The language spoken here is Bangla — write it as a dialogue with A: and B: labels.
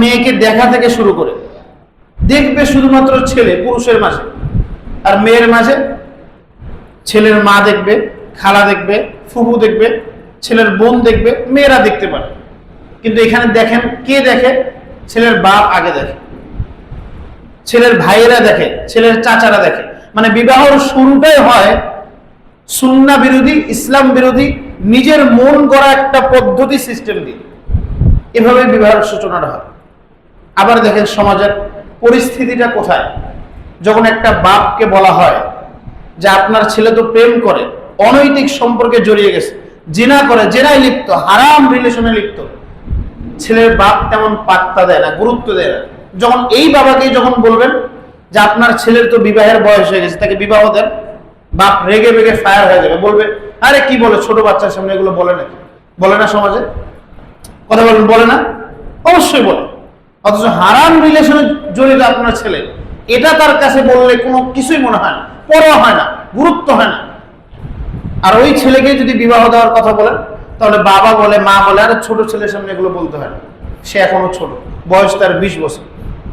A: মেয়েকে দেখা থেকে শুরু করে, দেখবে শুধুমাত্র ছেলে, পুরুষের মাঝে। আর মেয়ের মাঝে ছেলের মা দেখবে, খালা দেখবে, ফুফু দেখবে, ছেলের বোন দেখবে, মেয়েরা দেখতে পারে। কিন্তু এখানে দেখেন, কে দেখে? ছেলের বাপ আগে দেখে। ছেলের ভাইয়েরা দেখে, ছেলের চাচারা দেখে। মানে বিবাহর শুরুটাই হয় সুন্না বিরোধী, ইসলাম বিরোধী, নিজের মন করা একটা পদ্ধতি সিস্টেম দিয়ে। এভাবে বিবাহের সূচনাটা হয়। আবার দেখেন সমাজের পরিস্থিতিটা কোথায়? যখন একটা বাপকে বলা হয় যে আপনার ছেলে তো প্রেম করে, অনৈতিক সম্পর্কে জড়িয়ে গেছে, জেনা করে, জেনায় লিপ্ত, হারাম রিলেশনে লিপ্ত, ছেলের বাপ তেমন পাত্তা দেয় না, গুরুত্ব দেয় না। যখন এই বাবাকে যখন বলবেন যে আপনার ছেলের তো বিবাহের বয়স হয়ে গেছে, তাকে বিবাহ দেন, বাপ রেগে বেগে ফায়ার হয়ে যাবে, বলবে, আরে কি বলে, ছোট বাচ্চার সামনে এগুলো বলে নাকি? বলে না সমাজে? কথা বলেন, বলে না? অবশ্যই বলে। অথচ হারাম রিলেশনে জড়িত আপনার ছেলে, এটা তার কাছে বললে কোনো কিছুই মনে হয় না, পরোয়া হয় না, গুরুত্ব হয় না। আর ওই ছেলেকে যদি বিবাহ দেওয়ার কথা বলেন, তাহলে বাবা বলে, মা বলে, আর ছোট ছেলের সামনে এগুলো বলতে হয় না। সে এখনও ছোট, বয়স তার বিশ বছর।